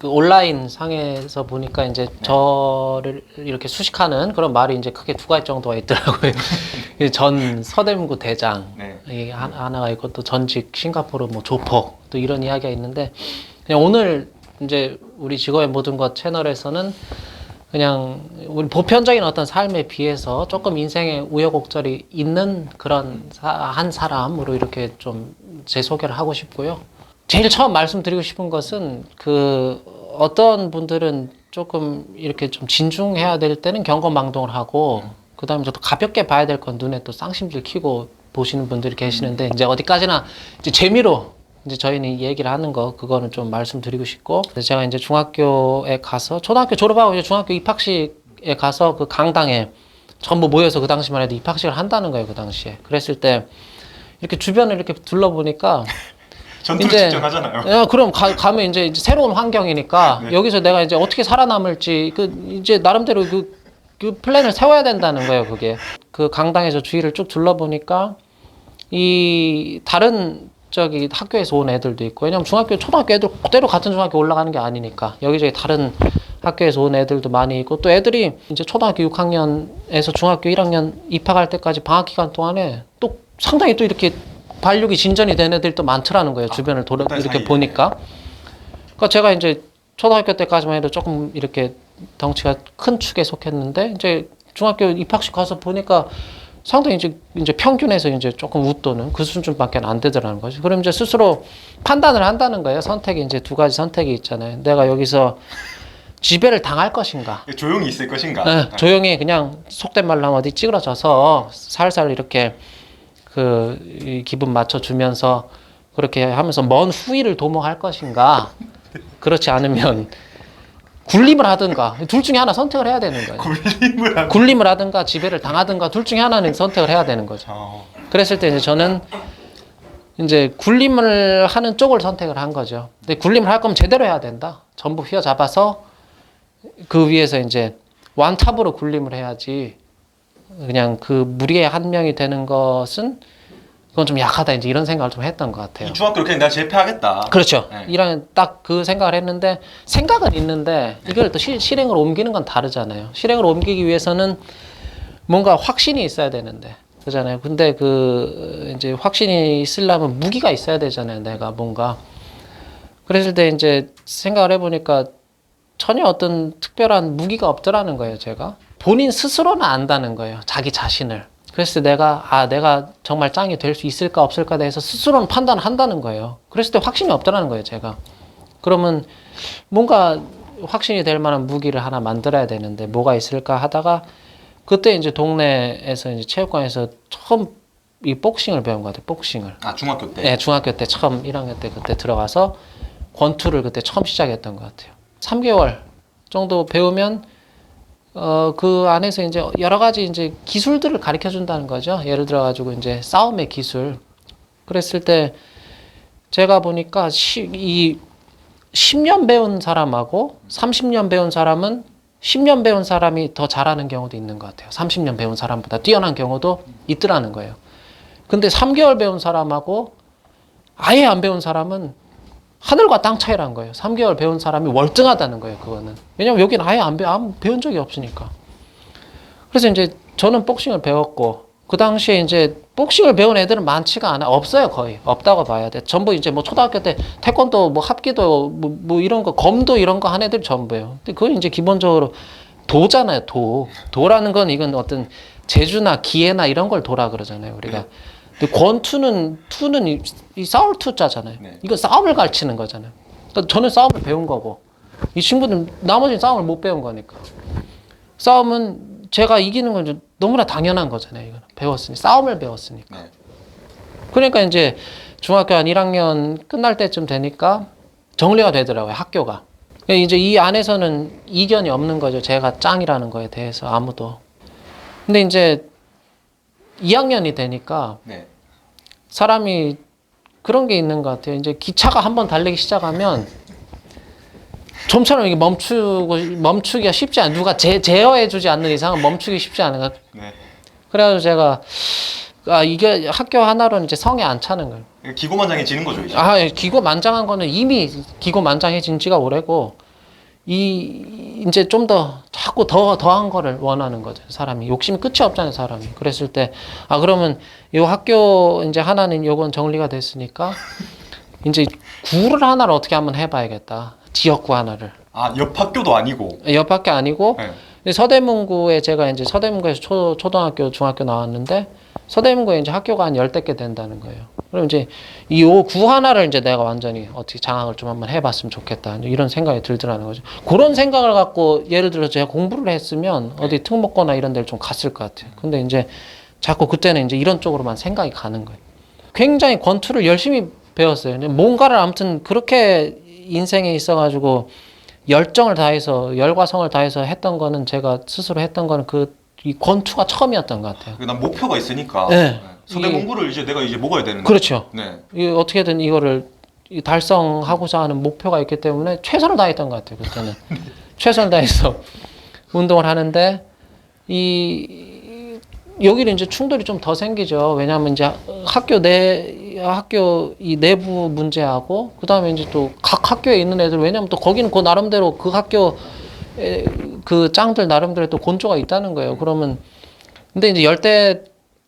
그 온라인 상에서 보니까 이제 저를 이렇게 수식하는 그런 말이 이제 크게 두 가지 정도가 있더라고요. 이전 서대문구 대장 네. 이게 하- 하나가 있고 또 전직 싱가포르 뭐 조폭 또 이런 이야기가 있는데 그냥 오늘 이제 우리 직업의 모든 것 채널에서는 그냥 우리 보편적인 어떤 삶에 비해서 조금 인생의 우여곡절이 있는 그런 사- 한 사람으로 이렇게 좀 제 소개를 하고 싶고요. 제일 처음 말씀드리고 싶은 것은 그 어떤 분들은 조금 이렇게 좀 진중해야 될 때는 경거망동을 하고 그다음에 또 가볍게 봐야 될 건 눈에 또 쌍심질 키고 보시는 분들이 계시는데 이제 어디까지나 이제 재미로 이제 저희는 이 얘기를 하는 거 그거는 좀 말씀드리고 싶고 제가 이제 중학교에 가서 초등학교 졸업하고 이제 중학교 입학식에 가서 그 강당에 전부 모여서 그 당시만 해도 입학식을 한다는 거예요 그 당시에. 그랬을 때 이렇게 주변을 이렇게 둘러보니까 전투를 이제- 직접 하잖아요. 야, 그럼 가, 가면 이제, 이제 새로운 환경이니까 네. 여기서 내가 이제 어떻게 살아남을지 그 이제 나름대로 그, 그 플랜을 세워야 된다는 거예요 그게 그 강당에서 주위를 쭉 둘러보니까 이 다른 저기 학교에서 온 애들도 있고 왜냐면 중학교 초등학교 애들 그대로 같은 중학교 올라가는 게 아니니까 여기저기 다른 학교에서 온 애들도 많이 있고 또 애들이 이제 초등학교 6학년에서 중학교 1학년 입학할 때까지 방학 기간 동안에 또 상당히 또 이렇게 발육이 진전이 된 애들이 또 많더라는 거예요 주변을 돌아 이렇게 사이에. 보니까 그러니까 제가 이제 초등학교 때까지만 해도 조금 이렇게 덩치가 큰 축에 속했는데 이제 중학교 입학식 가서 보니까 상당히 이제 이제 평균에서 이제 조금 웃도는 그 수준밖에 안 되더라는 거죠. 그럼 이제 스스로 판단을 한다는 거예요. 선택이 이제 두 가지 선택이 있잖아요. 내가 여기서 지배를 당할 것인가? 조용히 있을 것인가? 예, 조용히 그냥 속된 말로 하면 어디 찌그러져서 살살 이렇게 그이 기분 맞춰 주면서 그렇게 하면서 먼 후위를 도모할 것인가? 그렇지 않으면 굴림을 하든가 둘 중에 하나 선택을 해야 되는 거예요. 굴림을 한. 굴림을 하든가 지배를 당하든가 둘 중에 하나는 선택을 해야 되는 거죠. 어, 그랬을 때 이제 저는 이제 굴림을 하는 쪽을 선택을 한 거죠. 근데 굴림을 할 거면 제대로 해야 된다. 전부 휘어잡아서 그 위에서 이제 완탑으로 굴림을 해야지 그냥 그 무리의 한 명이 되는 것은 그건 좀 약하다 이제 이런 생각을 좀 했던 것 같아요. 이 중학교를 그냥 내가 제패하겠다. 그렇죠. 네. 이런 딱 그 생각을 했는데 생각은 있는데 이걸 또 시, 실행으로 옮기는 건 다르잖아요. 실행으로 옮기기 위해서는 뭔가 확신이 있어야 되는데 그잖아요. 근데 그 이제 확신이 있으려면 무기가 있어야 되잖아요. 내가 뭔가 그랬을 때 이제 생각을 해보니까 전혀 어떤 특별한 무기가 없더라는 거예요. 제가 본인 스스로는 안다는 거예요. 자기 자신을. 그랬을 때 내가 아 내가 정말 짱이 될 수 있을까 없을까 대해서 스스로는 판단을 한다는 거예요. 그랬을 때 확신이 없더라는 거예요. 제가. 그러면 뭔가 확신이 될 만한 무기를 하나 만들어야 되는데 뭐가 있을까 하다가 그때 이제 동네에서 이제 체육관에서 처음 이 복싱을 배운 것 같아요. 복싱을. 아 중학교 때. 네, 중학교 때 처음 1학년 때 그때 들어가서 권투를 그때 처음 시작했던 것 같아요. 3개월 정도 배우면 어 그 안에서 이제 여러 가지 이제 기술들을 가르쳐 준다는 거죠. 예를 들어 가지고 이제 싸움의 기술. 그랬을 때 제가 보니까 시, 이 10년 배운 사람하고 30년 배운 사람은 10년 배운 사람이 더 잘하는 경우도 있는 것 같아요. 30년 배운 사람보다 뛰어난 경우도 있더라는 거예요. 근데 3개월 배운 사람하고 아예 안 배운 사람은 하늘과 땅 차이라는 거예요. 3개월 배운 사람이 월등하다는 거예요. 그거는. 왜냐면 여기는 아예 안 배, 아무 배운 적이 없으니까. 그래서 이제 저는 복싱을 배웠고 그 당시에 이제 복싱을 배운 애들은 많지가 않아 없어요 거의 없다고 봐야 돼 전부 이제 뭐 초등학교 때 태권도 뭐 합기도 뭐, 뭐 이런 거 검도 이런 거 한 애들 전부예요 근데 그건 이제 기본적으로 도잖아요 도 도라는 건 이건 어떤 재주나 기회나 이런 걸 도라 그러잖아요 우리가 근데 권투는 투는 이, 이 싸울 투자잖아요 네. 이건 싸움을 가르치는 거잖아요 그러니까 저는 싸움을 배운 거고 이 친구들은 나머지는 싸움을 못 배운 거니까 싸움은 제가 이기는 건좀 너무나 당연한 거잖아요. 이거는 배웠으니 싸움을 배웠으니까. 네. 그러니까 이제 중학교 한 1학년 끝날 때쯤 되니까 정리가 되더라고요. 학교가. 그러니까 이제 이 안에서는 이견이 없는 거죠. 제가 짱이라는 거에 대해서 아무도. 근데 이제 2학년이 되니까 네. 사람이 그런 게 있는 것 같아요. 이제 기차가 한번 달리기 시작하면 좀처럼 이게 멈추고 멈추기가 쉽지 않아. 누가 제, 제어해주지 않는 이상은 멈추기 쉽지 않은 것. 네. 그래가지고 제가 아 이게 학교 하나로는 이제 성에 안 차는 거예요. 기고만장해지는 거죠 이제. 아 기고 만장한 거는 이미 기고 만장해진 지가 오래고 이 이제 좀 더 자꾸 더 더한 거를 원하는 거죠. 사람이. 욕심이 끝이 없잖아요 사람이. 그랬을 때 아 그러면 요 학교 이제 하나는 요건 정리가 됐으니까 이제 구를 하나를 어떻게 한번 해 봐야겠다. 지역구 하나를. 아, 옆 학교도 아니고. 옆밖에 아니고? 네. 서대문구에 제가 이제 서대문구에서 초, 초등학교, 중학교 나왔는데 서대문구에 이제 학교가 한 열댓 개 된다는 거예요. 그럼 이제 이 구 하나를 이제 내가 완전히 어떻게 장악을 좀 한번 해봤으면 좋겠다. 이런 생각이 들더라는 거죠. 그런 생각을 갖고 예를 들어 제가 공부를 했으면 어디 특목고나 이런 데를 좀 갔을 것 같아요. 근데 이제 자꾸 그때는 이제 이런 쪽으로만 생각이 가는 거예요. 굉장히 권투를 열심히 배웠어요. 뭔가를 아무튼 그렇게 인생에 있어가지고 열정을 다해서 열과 성을 다해서 했던 거는 제가 스스로 했던 거는 그 이 권투가 처음이었던 것 같아요. 난 목표가 있으니까. 네. 서대 이게- 공부를 이제 내가 이제 먹어야 되는데. 그렇죠. 네. 이 어떻게든 이거를 이 달성하고자 하는 목표가 있기 때문에 최선을 다했던 것 같아요. 그때는 최선을 다해서 운동을 하는데 이 여기는 이제 충돌이 좀 더 생기죠. 왜냐하면 이제 학교 내 학교 이 내부 문제하고 그 다음에 이제 또 각 학교에 있는 애들 왜냐하면 또 거기는 그 나름대로 그 학교 에, 그 짱들 나름대로 또 곤조가 있다는 거예요. 그러면 근데 이제 열대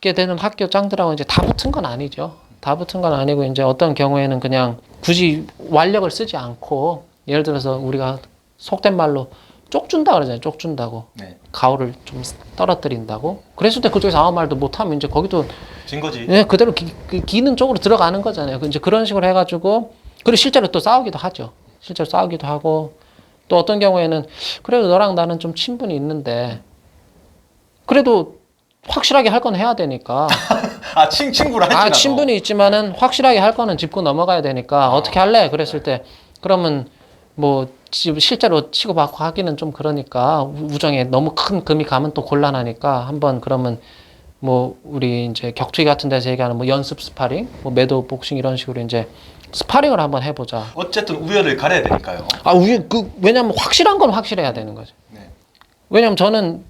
게 되는 학교 짱들하고 이제 다 붙은 건 아니죠. 다 붙은 건 아니고 이제 어떤 경우에는 그냥 굳이 완력을 쓰지 않고 예를 들어서 우리가 속된 말로 쪽 준다 그러잖아요. 쪽 준다고 네. 가오를 좀 떨어뜨린다고. 그랬을 때 그쪽에서 아무 말도 못하면 이제 거기도 진 거지. 예, 그대로 기, 그 기는 쪽으로 들어가는 거잖아요. 그 이제 그런 식으로 해가지고 그리고 실제로 또 싸우기도 하죠. 실제로 싸우기도 하고 또 어떤 경우에는 그래도 너랑 나는 좀 친분이 있는데 그래도 확실하게 할 건 해야 되니까 아, 친 친구라 했지. 아 나도. 친분이 있지만은 확실하게 할 거는 짚고 넘어가야 되니까 어떻게 할래? 그랬을 때 그러면 뭐 지- 실제로 치고받고 하기는 좀 그러니까 우- 우정에 너무 큰 금이 가면 또 곤란하니까 한번 그러면 뭐 우리 이제 격투기 같은 데서 얘기하는 뭐 연습 스파링, 뭐 매도 복싱 이런 식으로 이제 스파링을 한번 해보자. 어쨌든 우열을 가려야 되니까요. 아, 우유 그 왜냐면 확실한 건 확실해야 되는 거죠. 네. 왜냐면 저는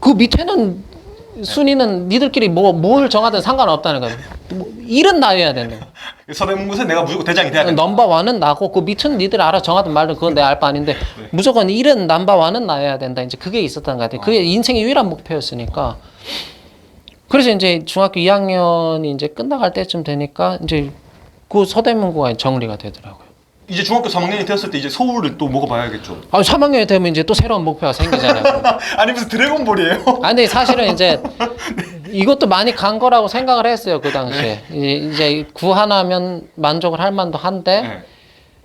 그 밑에는 순위는 니들끼리 뭐 뭘 정하든 상관없다는 거예요. 뭐 일은 나야 된다. 서대 문구세 내가 무조건 대장이 돼야 된다. 넘버 원은 나고 그 밑은 니들 알아 정하든 말든 그건 내 알 바 아닌데 무조건 일은 넘버 원은 나야 된다. 이제 그게 있었던 것 같아요. 그게 인생의 유일한 목표였으니까. 그래서 이제 중학교 2학년이 이제 끝나갈 때쯤 되니까 이제 그 서대문구가 정리가 되더라고요. 이제 중학교 3학년이 되었을 때 이제 서울을 또 먹어봐야겠죠. 아, 3학년이 되면 이제 또 새로운 목표가 생기잖아요. 아니 무슨 드래곤볼이에요? 아 근데 사실은 이제 이것도 많이 간 거라고 생각을 했어요 그 당시에 이제, 이제 구 하나면 만족을 할 만도 한데 네.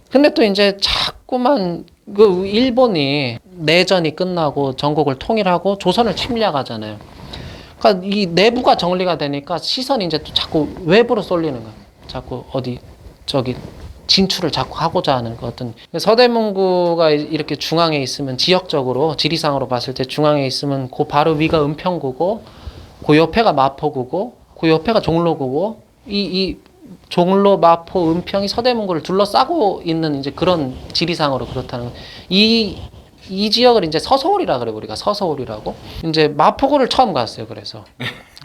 근데 또 이제 자꾸만 그 일본이 내전이 끝나고 전국을 통일하고 조선을 침략하잖아요. 그러니까 이 내부가 정리가 되니까 시선이 이제 또 자꾸 외부로 쏠리는 거예요. 자꾸 어디 저기 진출을 자꾸 하고자 하는 그 어떤 서대문구가 이렇게 중앙에 있으면 지역적으로 지리상으로 봤을 때 중앙에 있으면 그 바로 위가 은평구고 그 옆에가 마포구고 그 옆에가 종로구고 이, 이 종로, 마포, 은평이 서대문구를 둘러싸고 있는 이제 그런 지리상으로 그렇다는 이, 이 지역을 이제 서서울이라 그래 우리가. 서서울이라고. 이제 마포구를 처음 갔어요 그래서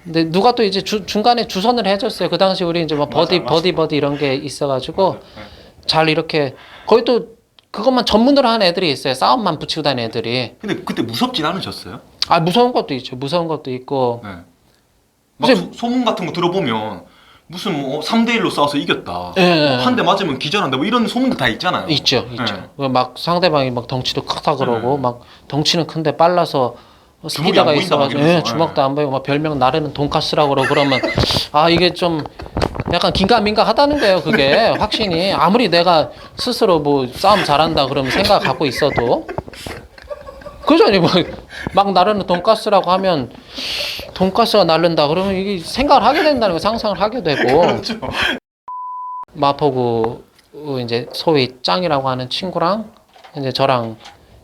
근데 누가 또 이제 주, 중간에 주선을 해줬어요 그 당시 우리 이제 뭐 버디 맞아, 맞아. 버디 버디 이런 게 있어가지고 네. 잘 이렇게 거의 또 그것만 전문으로 하는 애들이 있어요 싸움만 붙이고 다니는 애들이 근데 그때 무섭진 않으셨어요? 아 무서운 것도 있죠 무서운 것도 있고 네. 막 근데- 소, 소문 같은 거 들어보면 무슨 뭐 3대 1로 싸워서 이겼다. 예, 예. 한 대 맞으면 기절한다. 뭐 이런 소문도 다 있잖아요. 있죠, 있죠. 네. 그막 상대방이 막 덩치도 크다 그러고 네. 막 덩치는 큰데 빨라서 스피드가 안 보인다, 있어가지고 막 예. 주먹도 안 보이고 막 별명 나르는 돈가스라고 그러고 그러면 아 이게 좀 약간 긴가민가 하다는 거예요 그게. 확신이. 아무리 내가 스스로 뭐 싸움 잘한다 그러면 생각 갖고 있어도. 그죠? 뭐막 나르는 돈가스라고 하면 돈가스가 나른다 그러면 이게 생각을 하게 된다는 거 상상을 하게 되고. 그렇죠. 마포구 이제 소위 짱이라고 하는 친구랑 이제 저랑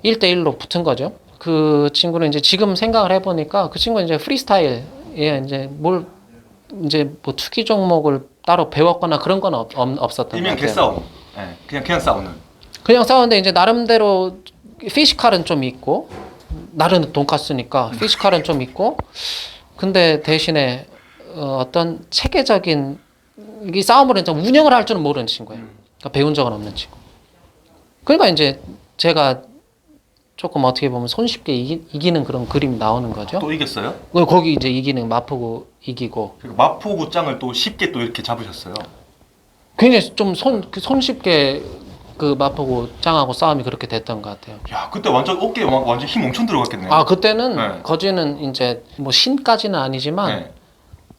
1대1로 붙은 거죠. 그 친구는 이제 지금 생각을 해보니까 그 친구는 이제 프리스타일, 예, 이제 뭘, 이제 뭐 투기 종목을 따로 배웠거나 그런 건 없, 없, 없었던 것 일명 같아요. 개싸움. 네. 그냥 그냥 싸우는. 그냥 싸우는데 이제 나름대로 피지컬은 좀 있고, 나르는 돈가스니까 피지컬은 좀 있고, 근데 대신에 어, 어떤 체계적인 이 싸움을 이제 운영을 할 줄은 모르는 친구예요. 그러니까 배운 적은 없는 친구. 그러니까 이제 제가 조금 어떻게 보면 손쉽게 이기, 이기 는 그런 그림이 나오는 거죠. 또 이겼어요? 그 거기 이제 이기는 마포구 이기고 마포구장을 또 쉽게 또 이렇게 잡으셨어요. 굉장히 좀 손 손쉽게 그 마포구 짱하고 싸움이 그렇게 됐던 것 같아요. 야 그때 완전 어깨에 막 완전 힘 엄청 들어갔겠네요. 아 그때는 네. 거지는 이제 뭐 신까지는 아니지만 네.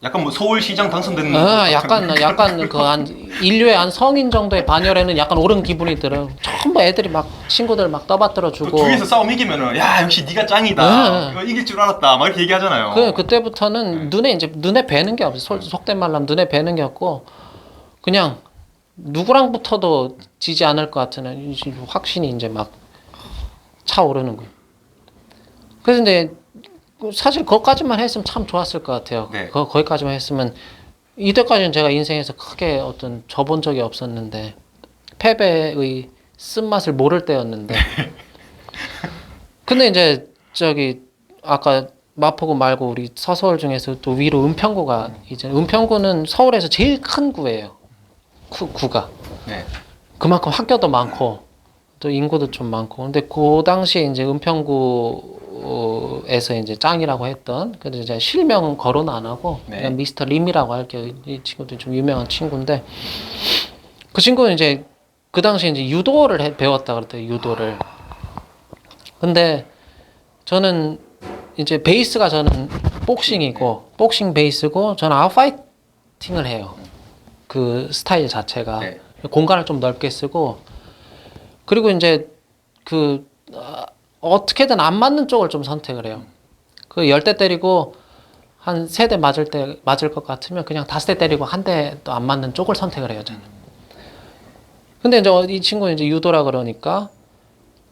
약간 뭐 서울시장 당선되는 아, 것 약간 약간 그 한 인류의 한 성인 정도의 반열에는 약간 오른 기분이 들어요. 전부 애들이 막 친구들 막 떠받들어 그 주고. 주위에서 싸움 이기면은 야 역시 네가 짱이다. 네. 이거 이길 줄 알았다. 막 이렇게 얘기하잖아요. 그 그때부터는 네. 눈에 이제 눈에 뵈는 게 없어. 요 속된 말로 하면 눈에 뵈는 게 없고 그냥 누구랑 붙어도 지지 않을 것 같은 이제 확신이 이제 막 차오르는 거예요. 그래서 이제 사실 거기까지만 했으면 참 좋았을 것 같아요. 네. 거, 거기까지만 했으면 이때까지는 제가 인생에서 크게 어떤 져본 적이 없었는데 패배의 쓴맛을 모를 때였는데 근데 이제 저기 아까 마포구 말고 우리 서서울 중에서 또 위로 은평구가 이제 은평구는 서울에서 제일 큰 구예요. 구, 구가 네. 그만큼 학교도 많고 또 인구도 좀 많고 근데 그 당시에 이제 은평구에서 이제 짱이라고 했던 근데 이제 실명 거론 안 하고 네. 그냥 미스터 림이라고 할게요 이 친구도 좀 유명한 친구인데 그 친구는 이제 그 당시에 이제 유도를 해, 배웠다 그랬대요 유도를 근데 저는 이제 베이스가 저는 복싱이고 복싱 베이스고 저는 아웃파이팅을 해요 그 스타일 자체가 네. 공간을 좀 넓게 쓰고 그리고 이제 그 어, 어떻게든 안 맞는 쪽을 좀 선택을 해요. 그 열 대 때리고 한 세 대 맞을 때 맞을 것 같으면 그냥 다섯 대 때리고 한 대도 안 맞는 쪽을 선택을 해요 저는. 근데 이제 어, 이 친구는 이제 유도라 그러니까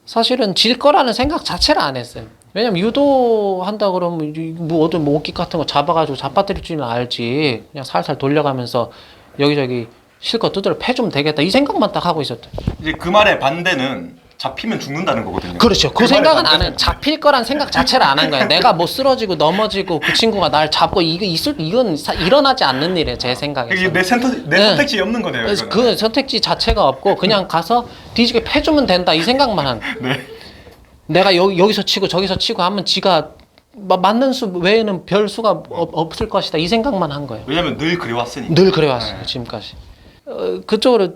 사실은 질 거라는 생각 자체를 안 했어요. 왜냐면 유도 한다 그러면 이- 뭐 어떤 모기 같은 거 잡아가지고 잡아뜨릴 줄은 알지. 그냥 살살 돌려가면서 여기저기 실컷 두드려 패주면 되겠다 이 생각만 딱 하고 있었대. 이제 그 말의 반대는 잡히면 죽는다는 거거든요. 그렇죠. 그그 생각은 안 해. 잡힐 거란 생각 자체를 안 한 거예요. 내가 뭐 쓰러지고 넘어지고 그 친구가 날 잡고 이거 있을 이건 사- 일어나지 않는 일이에요. 제 생각에서. 이게 내 선택 내 네. 선택지에 없는 거네요. 그래서 이거는. 그 선택지 자체가 없고 그냥 가서 뒤지게 패주면 된다 이 생각만 한. 네. 내가 여기 여기서 치고 저기서 치고 하면 지가 마- 맞는 수 외에는 별 수가 없, 없을 것이다 이 생각만 한 거예요. 왜냐면 늘 그래왔으니까. 늘 그래왔어요 네. 지금까지. 어, 그쪽으로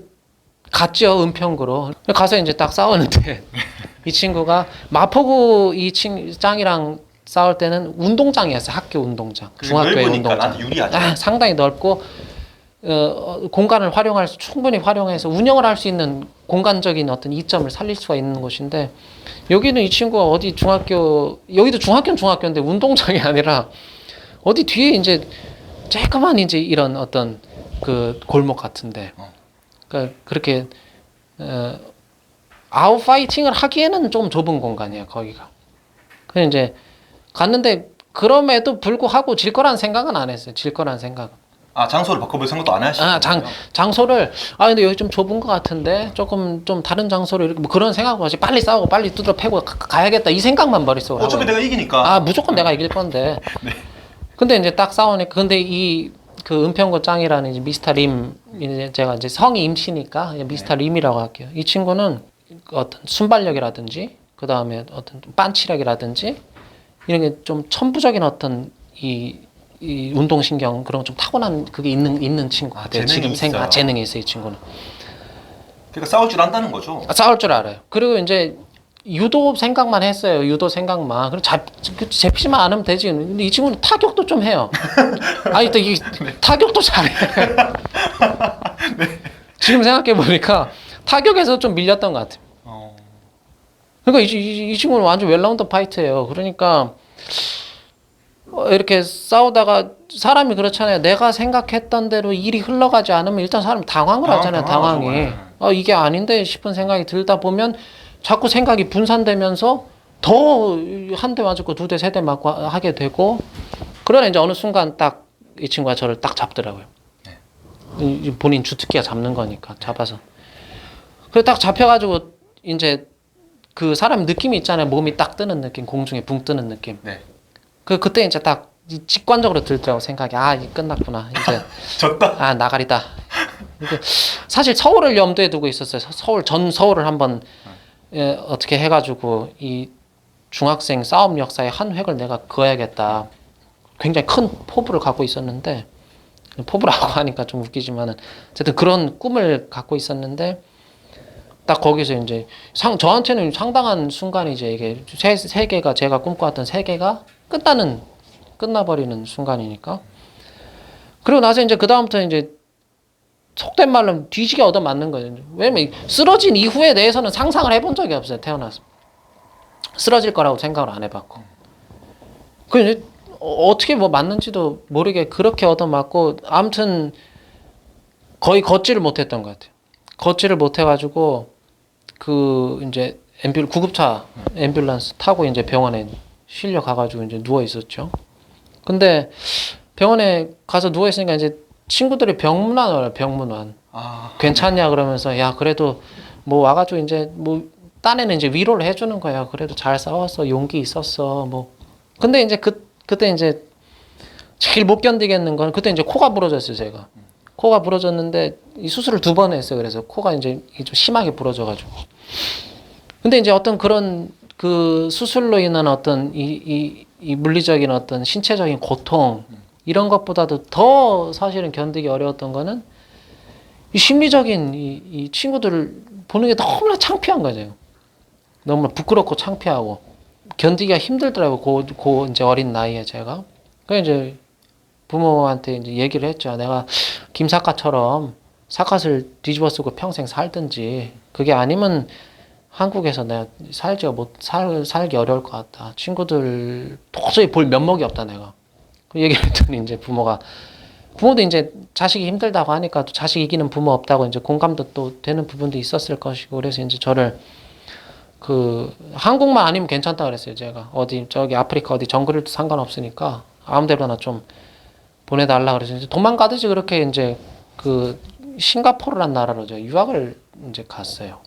갔죠 은평구로 가서 이제 딱 싸우는데 이 친구가 마포구 이 친 짱이랑 싸울 때는 운동장이었어요 학교 운동장 그 중학교의 운동장 유리하죠. 아, 상당히 넓고 어, 어, 공간을 활용할 수 충분히 활용해서 운영을 할 수 있는 공간적인 어떤 이점을 살릴 수가 있는 곳인데 여기는 이 친구가 어디 중학교 여기도 중학교는 중학교인데 운동장이 아니라 어디 뒤에 이제 쬐끄만 이제 이런 어떤 그 골목 같은데 어. 그러니까 그렇게 어, 아웃 파이팅을 하기에는 좀 좁은 공간이에요 거기가. 그래서 이제 갔는데 그럼에도 불구하고 질 거란 생각은 안 했어요. 질 거란 생각. 아 장소를 바꿔볼 생각도 안 하시는 아, 장, 장소를 아 근데 여기 좀 좁은 것 같은데 조금 좀 다른 장소로 이렇게 뭐 그런 생각 없이 빨리 싸우고 빨리 두드려 패고 가, 가야겠다 이 생각만 머릿속으로 어차피 내가 이기니까. 아 무조건 내가 이길 건데 네. 근데 이제 딱 싸우니까 근데 이 그 은평구 짱이라는 이제 미스터 림 이제 제가 이제 성이 임시니까 그냥 미스터 림이라고 할게요 이 친구는 어떤 순발력이라든지 그 다음에 어떤 빤치력이라든지 이런 게 좀 천부적인 어떤 이, 이 운동신경 그런 좀 타고난 그게 있는 있는 친구 아, 같아요. 지금 생각 있어요. 재능이 있어요 이 친구는 그러니까 싸울 줄 안다는 거죠. 아, 싸울 줄 알아요. 그리고 이제 유도 생각만 했어요. 유도 생각만. 그럼 잡그 잡히지만 않으면 되지. 근데 이 친구는 타격도 좀 해요. 아니 또이 타격도 잘해. 지금 생각해 보니까 타격에서 좀 밀렸던 것 같아요. 어. 그러니까 이, 이, 이 친구는 완전 웰라운드 파이트예요. 그러니까 어, 이렇게 싸우다가 사람이 그렇잖아요. 내가 생각했던 대로 일이 흘러가지 않으면 일단 사람이 당황을 당황, 하잖아요. 당황하죠. 당황이. 네. 어, 이게 아닌데 싶은 생각이 들다 보면 자꾸 생각이 분산되면서 더 한 대 맞고 두 대, 세 대 맞고 하- 하게 되고 그러나 이제 어느 순간 딱 이 친구가 저를 딱 잡더라고요. 이- 이 본인 주특기가 잡는 거니까 잡아서. 그래 딱 잡혀가지고 이제 그 사람 느낌이 있잖아요. 몸이 딱 뜨는 느낌, 공중에 붕 뜨는 느낌. 네. 그 그때 이제 딱 이- 직관적으로 들더라고 생각이 아, 이 끝났구나. 이제 졌다. 아 나가리다. 이게 사실 서울을 염두에 두고 있었어요. 서- 서울 전 서울을 한번 예, 어떻게 해가지고 이 중학생 싸움 역사의 한 획을 내가 그어야겠다. 굉장히 큰 포부를 갖고 있었는데 포부라고 하니까 좀 웃기지만은 어쨌든 그런 꿈을 갖고 있었는데 딱 거기서 이제 상 저한테는 상당한 순간이 이제 이게 세, 세계가 제가 꿈꿔왔던 세계가 끝나는 끝나버리는 순간이니까 그리고 나서 이제 그 다음부터 이제 속된 말로 뒤지게 얻어 맞는 거예요. 왜냐면 쓰러진 이후에 대해서는 상상을 해본 적이 없어요. 태어나서 쓰러질 거라고 생각을 안 해봤고 그 어- 어떻게 뭐 맞는지도 모르게 그렇게 얻어 맞고 아무튼 거의 걷지를 못했던 것 같아요. 걷지를 못해가지고 그 이제 앰뷸 구급차 앰뷸런스 타고 이제 병원에 실려 가가지고 이제 누워 있었죠. 근데 병원에 가서 누워 있으니까 이제 친구들이 병문안 와요. 병문안. 아 괜찮냐 그러면서 야 그래도 뭐 와가지고 이제 뭐 딴에는 이제 위로를 해주는 거야. 그래도 잘 싸웠어. 용기 있었어. 뭐 근데 이제 그 그때 이제 제일 못 견디겠는 건 그때 이제 코가 부러졌어요. 제가 코가 부러졌는데 이 수술을 두 번 했어요. 그래서 코가 이제 좀 심하게 부러져가지고 근데 이제 어떤 그런 그 수술로 인한 어떤 이, 이, 이 물리적인 어떤 신체적인 고통 이런 것보다도 더 사실은 견디기 어려웠던 거는 이 심리적인 이, 이 친구들을 보는 게 너무나 창피한 거죠. 너무 부끄럽고 창피하고 견디기가 힘들더라고요. 고, 고 이제 어린 나이에 제가. 그 이제 부모한테 이제 얘기를 했죠. 내가 김 작가처럼 사갓을 뒤집어 쓰고 평생 살든지 그게 아니면 한국에서 내가 살지가 못 살, 살기 어려울 것 같다. 친구들 도저히 볼 면목이 없다 내가. 그 얘기를 했더니 이제 부모가 부모도 이제 자식이 힘들다고 하니까 또 자식 이기는 부모 없다고 이제 공감도 또 되는 부분도 있었을 것이고 그래서 이제 저를 그 한국만 아니면 괜찮다 그랬어요 제가 어디 저기 아프리카 어디 정글도 상관없으니까 아무데로나 좀 보내달라 그래서 이제 도망가듯이 그렇게 이제 그 싱가포르란 나라로 저 유학을 이제 갔어요.